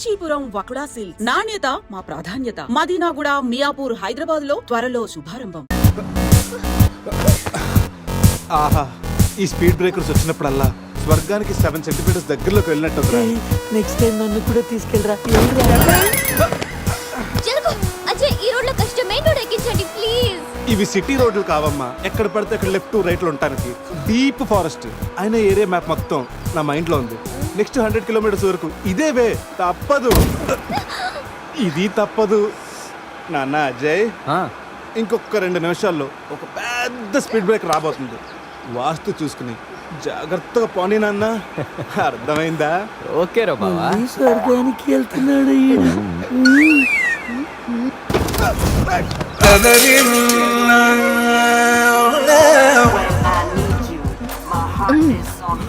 Kanchipuram వకుడా silk నాణ్యత మా ప్రాధాన్యత. మదీనాగుడ మియాపూర్ హైదరాబాద్లో త్వరలో శుభారంభం. ఆహా ఈ స్పీడ్ బ్రేకర్స్ వచ్చినప్పుడల్లా స్వర్గానికి సెవెన్ సెంటీమీటర్స్ దగ్గరలోకి వెళ్ళినట్టు నెక్స్ట్ టైం నన్ను కూడా తీసుకెళ్ళరా. ఇవి సిటీ రోడ్లు కావమ్మా. ఎక్కడ పడితే అక్కడ లెఫ్ట్ రైట్లో ఉంటానికి. Deep forest. అయిన ఏరియా మ్యాప్ మొత్తం నా మైండ్లో ఉంది. నెక్స్ట్ హండ్రెడ్ కిలోమీటర్స్ వరకు ఇదే వే. తప్పదు. ఇది తప్పదు. నాన్న అజయ్. ఇంకొక రెండు నిమిషాల్లో ఒక పెద్ద స్పీడ్ బ్రేక్ రాబోతుంది. వాస్తు చూసుకుని జాగ్రత్తగా పోనీ నాన్న. అర్థమైందా? ఓకే రా బావా. స్వర్గానికి వెళ్తున్నాడు ఈయన.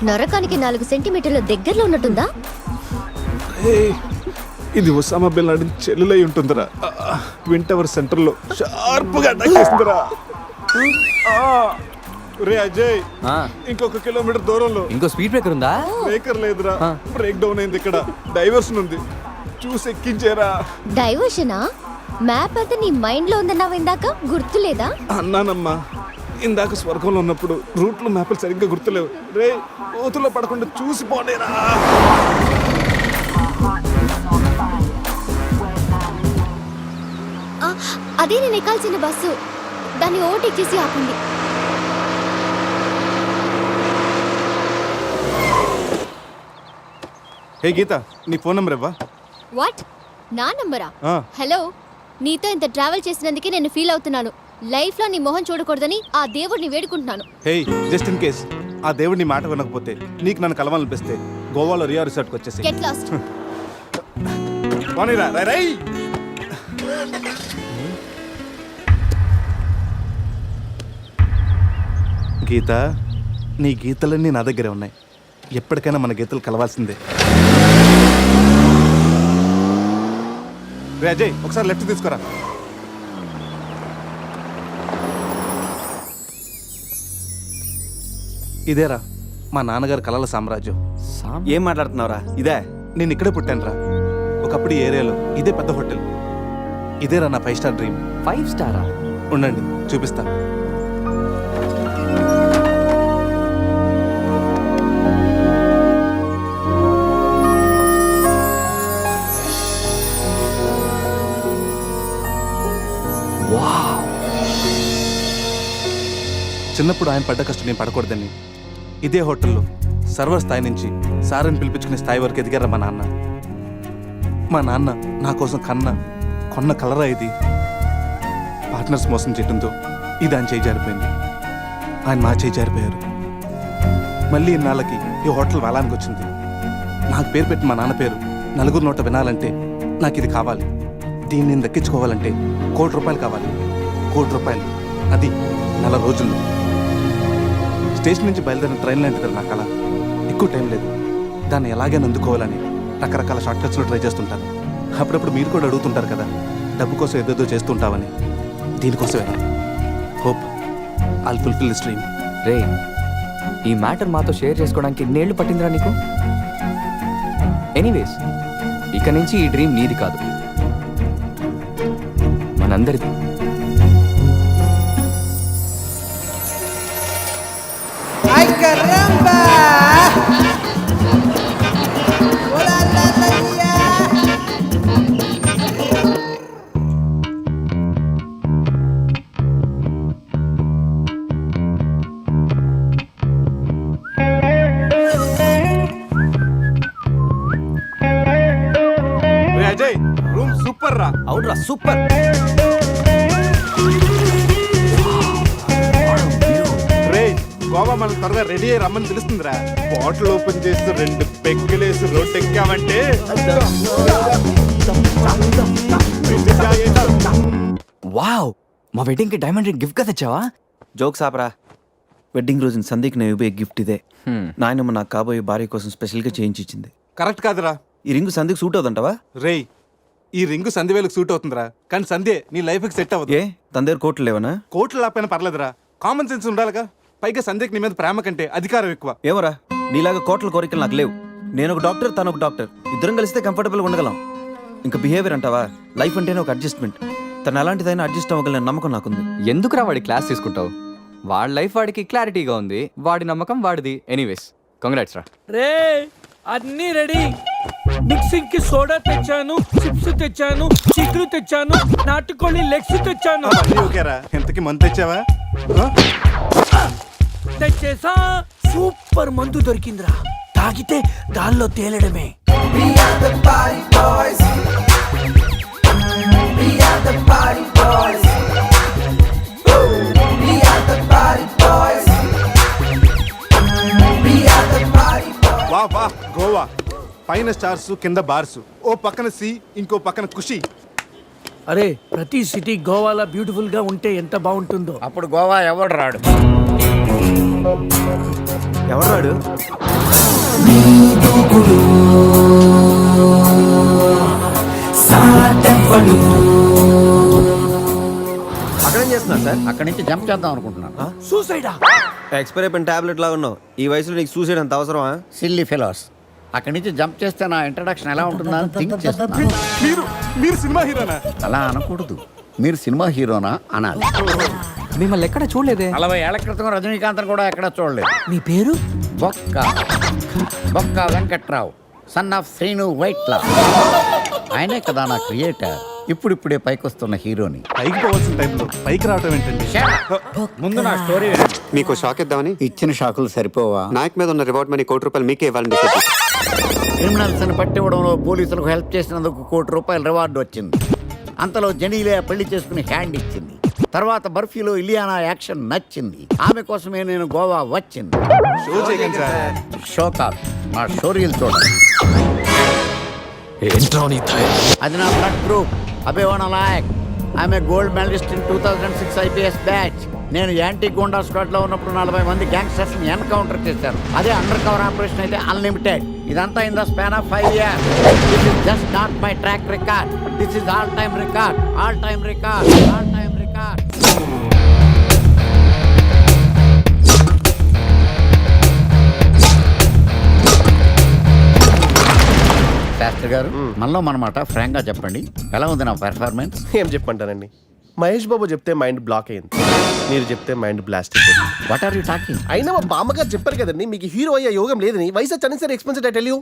నరకానికి నాలుగు సెంటీమీటర్ల దగ్గరలో ఉన్నట్టుందా? ఇది ఒసామా బిన్ లాడెన్ చెల్లులై ఉంటుందిరా. ట్విన్ టవర్ సెంటర్లో షార్ప్గా అటాక్ చేస్తుందిరా. ఆ, రే అజయ్ ఆ, ఇంకొక కిలోమీటర్ దూరంలో. ఇంకో స్పీడ్ బ్రేకర్ ఉందా? బ్రేకర్ లేదురా బ్రేక్ డౌన్ అయింది ఇక్కడ. డైవర్షన్ ఉంది. చూసి ఎక్కించేరా. డైవర్షనా? మ్యాప్ అంతా నీ మైండ్లో ఉందన్నావు ఇందాక గుర్తులేదా? అన్నానమ్మా. ఇందాక స్వర్గంలో ఉన్నప్పుడు రూట్లో మ్యాప్లు సరిగ్గా గుర్తులేవు. రే కోతులో పడకుండా చూసి పోనేరా ఆ, అదే నేను ఎక్కాల్సిన బస్సు. దాన్ని ఓవర్టేక్ చేసి ఆపండి. హే గీత నీ ఫోన్ నెంబర్ ఇవ్వా? వాట్? నా నంబరా? ఆ. హలో? నీతో ఇంత ట్రావెల్ చేసినందుకే నేను ఫీల్ అవుతున్నాను. లైఫ్లో నీ మొహం చూడకూడదని ఆ దేవుడిని వేడుకుంటున్నాను. హే జస్ట్ ఇన్ కేస్ ఆ దేవుడి నీ మాట వినకపోతే నీకు నన్ను కలవాలనిపిస్తే గోవాలో రియా రిసార్ట్కి వచ్చేసి గెట్ లాస్ట్ పోనీరా రై రై గీత నీ గీతలన్నీ నా దగ్గరే ఉన్నాయి. ఎప్పటికైనా మన గీతలు కలవాల్సిందే. రే అజయ్ ఒకసారి లెఫ్ట్ తీసుకురా. ఇదేరా మా నాన్నగారి కలల సామ్రాజ్యం. సామ్- ఏం మాట్లాడుతున్నావురా? ఇదే. నేను ఇక్కడే పుట్టానురా. ఒకప్పుడు ఈ ఏరియాలో ఇదే పెద్ద హోటల్. ఇదేరా నా ఫైవ్ స్టార్ డ్రీమ్. ఫైవ్ స్టారా? ఉండండి చూపిస్తా. వావ్. చిన్నప్పుడు ఆయన పడ్డ కష్టం నేను పడకూడదని. ఇదే హోటల్లో సర్వర్ స్థాయి నుంచి సారని పిలిపించుకునే స్థాయి వరకు ఎదిగారా మా నాన్న? మా నాన్న నా కోసం కన్న కొన్న కలరా ఇది? పార్ట్నర్స్ మోసం చేయడంతో ఇది ఆయన చేయి జారిపోయింది. ఆయన మా చేయి జారిపోయారు. మళ్ళీ ఇన్నాళ్ళకి ఈ హోటల్ వేలానికి వచ్చింది. నాకు పేరు పెట్టి మా నాన్న పేరు నలుగురు నోట వినాలంటే నాకు ఇది కావాలి. దీన్ని నేను దక్కించుకోవాలంటే కోటి రూపాయలు కావాలి. కోటి రూపాయలు. అది నెల రోజుల్లో. స్టేషన్ నుంచి బయలుదేరిన ట్రైన్ లాంటిది నా కళ? ఎక్కువ టైం లేదు. దాన్ని ఎలాగైనా అందుకోవాలని రకరకాల షార్ట్ కట్స్లో ట్రై చేస్తుంటాను. అప్పుడప్పుడు మీరు కూడా అడుగుతుంటారు కదా డబ్బు కోసం ఏదేదో చేస్తుంటావని. దీనికోసమేనా? Hope. I'll fulfil this dream రే ఈ మ్యాటర్ మాతో షేర్ చేసుకోవడానికి ఎన్నేళ్ళు పట్టిందిరా నీకు? ఎనీవేస్ ఇక నుంచి ఈ డ్రీమ్ నీది కాదు. మనందరిది. సూపర్. గోవా మనం త్వరగా రెడీ అయ్యి రమ్మని తెలుస్తుందిరా బాటిల్ ఓపెన్ చేసి రెండు పెగ్గులేసి రోడ్ ఎక్కామంటే వావ్ మా వెడ్డింగ్కి డైమండ్ రింగ్ గిఫ్ట్గా తెచ్చావా? జోక్స్ ఆపరా వెడ్డింగ్ రోజున సందీక్ నేను ఇవ్వే గిఫ్ట్ ఇదే. నాయనమ్మ నాకు కాబోయే భార్య కోసం స్పెషల్గా చేయించి ఇచ్చింది కరెక్ట్ కాదురా. ఈ రింగ్ సందీక్ సూట్ అవుతుంటావా రేయ్ ఈ రింగు సంధ్యవేలకు సూట్ అవుతుందిరా. కానీ సంధ్య నీ లైఫ్కి సెట్ అవ్వదు. ఏ? తన దగ్గర కోట్లు లేవనా? కోట్లు లేకపోయినా పర్లేదురా. కామన్ సెన్స్ ఉండాలిగా. పైగా సంధ్యకి నీ మీద ప్రేమ కంటే అధికారం ఎక్కువ. ఏమరా నీలాగా కోట్ల కోరికలు నాకు లేవు. నేను ఒక డాక్టర్ తను ఒక డాక్టర్. ఇద్దరం కలిస్తే కంఫర్టబుల్గా ఉండగలం. ఇంకా బిహేవియర్ అంటావా? లైఫ్ అంటేనే ఒక అడ్జస్ట్మెంట్ తను ఎలాంటిదైనా అడ్జస్ట్ అవ్వగలని నమ్మకం నాకుంది. ఎందుకురా వాడి క్లాస్ తీసుకుంటావు? వాడి లైఫ్ వాడికి క్లారిటీగా ఉంది. వాడి నమ్మకం వాడిది. ఎనీవేస్ కంగ్రాట్స్ రా. రే అన్నీ రెడీ. మిక్సింగ్కి సోడా తెచ్చాను చిప్స్ తెచ్చాను చిక్కులు తెచ్చాను నాటుకోళ్ళి లెగ్స్ తెచ్చాను. అన్నీ ఓకేరా. ఎంతకి మంత్ తెచ్చావా? తెచ్చేసా. సూపర్ మందు దొరికిందిరా. తాగితే దానిలో తేలడమే. వా వా గోవా. పైన స్టార్స్ కింద బార్స్. ఓ పక్కన సి ఇంకో పక్కన ఖుషి. అరే ప్రతి సిటీ గోవాలో బ్యూటిఫుల్గా ఉంటే ఎంత బాగుంటుందో. అప్పుడు గోవా ఎవడు రాడు? ఎవరు రాడు? అక్కడేం చేస్తున్నారు సార్? అక్కడి నుంచి జంప్ చేద్దాం అనుకుంటున్నాను. సూసైడా? ఎక్స్పైర్ అయిపోయిన టాబ్లెట్ లాగా ఉన్నావు. ఈ వయసులో నీకు సూసైడ్ అంత అవసరమా? సిల్లీ ఫెలోస్ అక్కడి నుంచి జంప్ చేస్తే నా ఇంట్రడక్షన్ ఎలా ఉంటుందా? అని థింక్ చేస్తున్నాను మీరు మీరు సినిమా హీరోనా? అలా అనకూడదు. మీరు సినిమా హీరోనా అనాలి. మిమ్మల్ని ఎక్కడ చూడలేదే? నలభై ఏళ్ళ క్రితం రజనీకాంత్ కూడా ఎక్కడ చూడలేదు. మీ పేరు? బొక్క. బొక్క Venkatrao. Son of Srinu Vaitla. ఆయనే కదా నా క్రియేటర్ ఇప్పుడిప్పుడే పైకొస్తున్న హీరోని. పైకి పోవాల్సిన టైంలో పైకి రావటం ఏంటండి? ముందు నా స్టోరీ మీకు షాక్ ఇద్దామని? ఇచ్చిన షాకులు సరిపోవా? నాయక్ మీద ఉన్న రివార్డ్ మనీ కోటి రూపాయలు మీకే ఇవ్వాలని. క్రిమినల్స్ని పట్టివ్వడంలో పోలీసులకు హెల్ప్ చేసినందుకు కోటి రూపాయల రివార్డు వచ్చింది. అంతలో జనీలే పెళ్ళి చేసుకుని హ్యాండ్ ఇచ్చింది. తర్వాత బర్ఫీలో ఇలియానా యాక్షన్ నచ్చింది. ఆమె కోసమే నేను గోవా వచ్చింది. షో కాదు షోరీలు చూడండి. అది నా బ్లడ్ గ్రూప్. అభివన నాయక్. ఆమె gold medalist in two thousand six IPS batch నేను యాంటీ గోండా స్క్వాడ్లో ఉన్నప్పుడు నలభై మంది గ్యాంగ్స్టర్స్ని ఎన్కౌంటర్ చేశాను. అదే అండర్ కవర్ ఆపరేషన్ అయితే అన్లిమిటెడ్ ఇదంతా in the span of five years this is just not my track record this is all time record all time record all time record గారు మనలో మనమాట ఫ్రాంక్గా చెప్పండి. ఎలా ఉంది నా పెర్ఫార్మెన్స్ ఏం చెప్పమంటానండి మహేష్ బాబు చెప్తే మైండ్ బ్లాక్ అయింది. మీరు చెప్తే మైండ్ బ్లాస్ట్ అయిపోయింది. వాట్ ఆర్ యూ టాకింగ్ అయినా మా బామ్మగారు చెప్పారు కదండి మీకు హీరో అయ్యే యోగం లేదని. వయసు వచ్చాను సరే expensive I tell you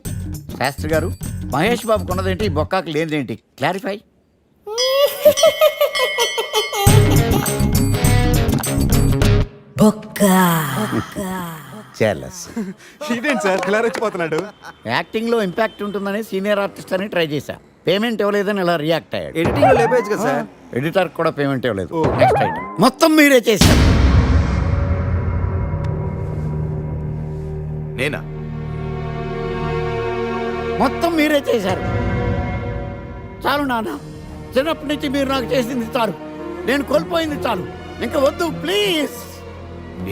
Shastri గారు మహేష్ బాబు కొన్నదేంటి బొక్కాకి లేనిదేంటి? క్లారిఫై ఇదేంటి సార్? ఇలా రెచ్చిపోతున్నాడు? యాక్టింగ్లో ఇంపాక్ట్ ఉంటుందని సీనియర్ ఆర్టిస్ట్ అని ట్రై చేశా. పేమెంట్ ఇవ్వలేదని ఇలా రియాక్ట్ అయ్యాడు. ఎడిటింగ్లో లేపేయచ్చు కదా సార్? ఎడిటర్ కూడా పేమెంట్ ఇవ్వలేదు. నెక్స్ట్ ఐటమ్ మొత్తం మీరే చేశారు. నేనా? మొత్తం మీరే చేశారు. చాలు నాన్న చిన్నప్పటి నుంచి మీరు నాకు చేసింది చాలు. నేను కోల్పోయింది చాలు. ఇంకా వద్దు ప్లీజ్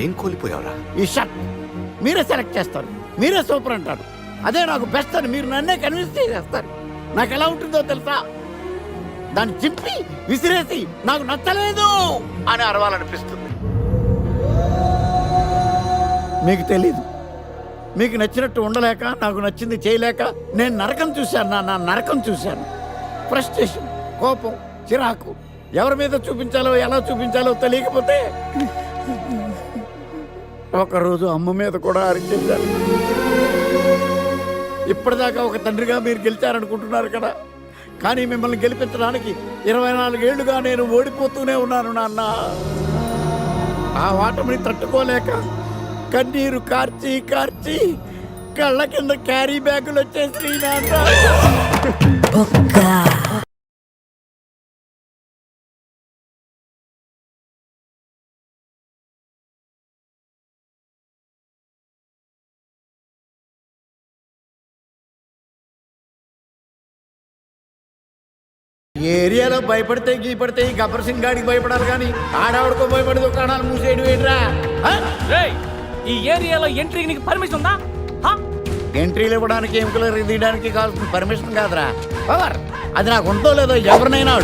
ఏం కోల్పోయావరా. ఈ షర్ట్. మీరే సెలెక్ట్ చేస్తారు. మీరే సూపర్ అంటారు. అదే నాకు బెస్ట్ అని మీరు నన్నే కన్విన్స్ చేసేస్తారు. నాకు ఎలా ఉంటుందో తెలుసా? దాన్ని చింపి విసిరేసి నాకు నచ్చలేదు అని అరవాలనిపిస్తుంది. మీకు తెలీదు. మీకు నచ్చినట్టు ఉండలేక నాకు నచ్చింది చేయలేక నేను నరకం చూశాను నా నా నరకం చూశాను. ఫ్రస్ట్రేషన్ కోపం చిరాకు ఎవరి మీద చూపించాలో ఎలా చూపించాలో తెలియకపోతే ఒకరోజు అమ్మ మీద కూడా అరిచేశారు. ఇప్పటిదాకా ఒక తండ్రిగా మీరు గెలిచారనుకుంటున్నారు కదా? కానీ మిమ్మల్ని గెలిపించడానికి ఇరవై నాలుగేళ్ళుగా నేను ఓడిపోతూనే ఉన్నాను నాన్న. ఆ వాటమిని తట్టుకోలేక కన్నీరు కార్చి కార్చి కళ్ళ కింద క్యారీ బ్యాగులు వచ్చేసి నాన్న. ఏరియాలో భయపడితే గీపడితే ఈ గబ్బర్ సింగ్ గాడికి భయపడాలి కానీ ఆడావిడకో భయపడి దుకాణాలు మూసేయడం ఏంట్రా? ఆ? ఈ ఏరియాలో ఎంట్రీకి నీకు పర్మిషన్ ఉందా? హా? ఎంట్రీలు ఇవ్వడానికి ఎముకలు తీయడానికి కావాల్సిన పర్మిషన్ కాదురా. పవర్ అది నాకు ఉందో లేదో ఎవరినైనా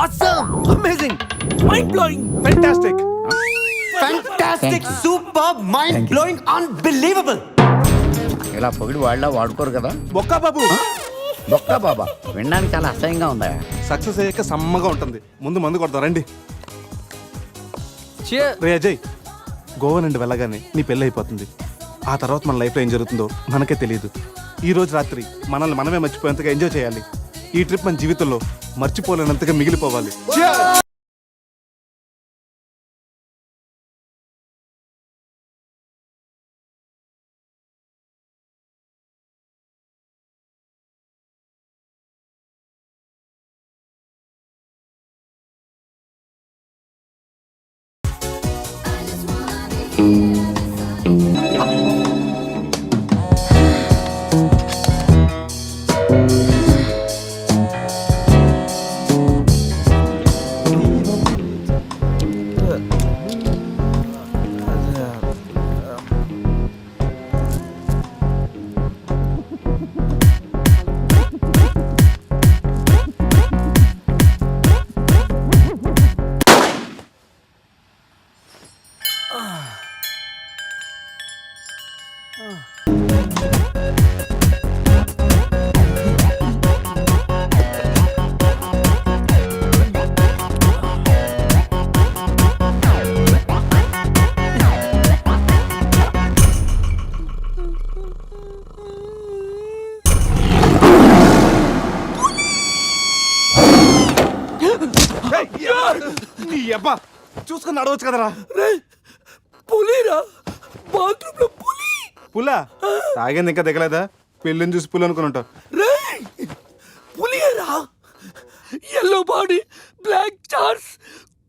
awesome amazing mind blowing fantastic fantastic super mind blowing unbelievable ఇలా పొగిడి వాళ్ళ వాడుకోరు కదా? బొక్కా బాబు! బొక్క బాబా. వినడానికి చాలా అసహ్యంగా ఉందా? సక్సెస్ అయ్యాక సమ్మగా ఉంటుంది. ముందు మందు కొడతాం రండి. రే అజయ్ గోవా నుండి వెళ్ళగానే నీ పెళ్ళి అయిపోతుంది. ఆ తర్వాత మన లైఫ్లో ఏం జరుగుతుందో మనకే తెలియదు. ఈ రోజు రాత్రి మనల్ని మనమే మర్చిపోయేంతగా ఎంజాయ్ చేయాలి. ఈ ట్రిప్ మన జీవితంలో మర్చిపోలేనంతగా మిగిలిపోవాలి. నీ నడవచ్చు కదరా. పులిరా? బాత్రూమ్లో పులి? పుల్ల తాగింది ఇంకా దిగలేదా? పెళ్ళిని చూసి పుల్లు అనుకుని ఉంటావు. రేయ్ పులియరా? ఎల్లో బాడీ బ్లాక్ చార్స్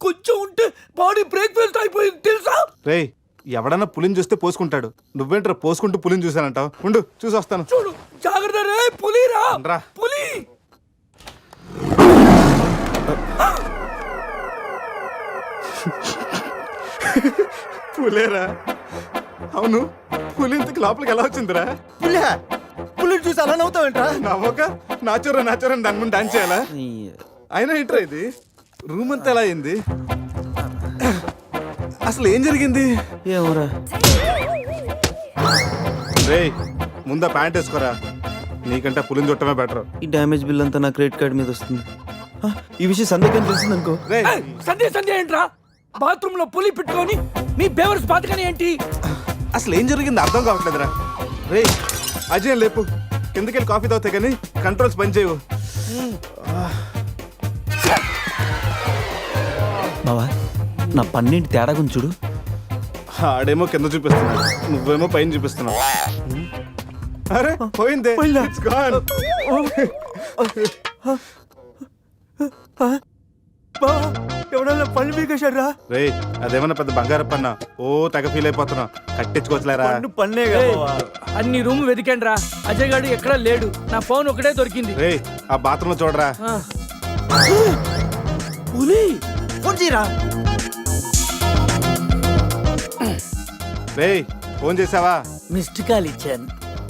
కొంచెం ఉంటే బాడీ బ్రేక్ఫాస్ట్ అయిపోయింది తెలుసా? రేయ్ ఎవడన్నా పులిని చూస్తే పోసుకుంటాడు. నువ్వేంట్రా పోసుకుంటూ పులిని చూసానంటావు? ఉండు చూసి వస్తాను. చూడు జాగ్రత్త రే పులిరా. రా. పులి. పులేరా? అవును పులి ఇంతకు లోపలికి ఎలా వచ్చిందిరా? పులి పులిని చూసి అలా నవ్వుతావేంట్రా? నవ్వక నాచురా నాచురా అని దాని ముందు డాన్స్ చేయాలా? అయినా ఏంట్రా ఇది? రూమ్ అంతా ఎలా అయింది? అసలు ఏం జరిగింది? ఏమోరా. రేయ్ ముందా ప్యాంట్ వేసుకోరా? నీకంటే పులిని చుట్టమే బెటర్ ఈ డ్యామేజ్ బిల్ అంతా నా క్రెడిట్ కార్డ్ మీద వస్తుంది. ఆ, ఈ విషయం సందేహం తెలిసింది అనుకో రేయ్ ఏయ్, సంధ్య సంధ్య ఏంట్రా? బాత్రూమ్లో పులి పెట్టుకొని నీ బేవర్స్ బాతకని ఏంటి? అసలు ఏం జరిగింది అర్థం కావట్లేదురా. రే అజయ్ లేపు. కిందకెళ్ళి కాఫీ తాగుతాయి కానీ కంట్రోల్స్ పని చేయవు. బావా నా పన్నెండు తేడా గురించి చూడు. ఆడేమో కింద చూపిస్తున్నాడు నువ్వేమో పైన చూపిస్తున్నావు అరే పోయిందే. It's gone. ఎవడన్నా పళ్ళు పీకేశాడ్రా? రేయ్ అదేమన్నా పెద్ద బంగారు పన్న? ఓ తెగ ఫీల్ అయిపోతున్నా కట్టించుకోవచ్చులేరా? పన్ను పన్నే కదా అన్ని రూమ్ వెతికాను రా అజయ్ గాడు ఎక్కడా లేడు. నా ఫోన్ ఒకటే దొరికింది. రేయ్ ఆ బాత్రూమ్లో చూడరా? ఆ, పులి ఫోన్ చేయరా? ఫోన్ చేసావా? మిస్డ్ కాల్ ఇచ్చాను.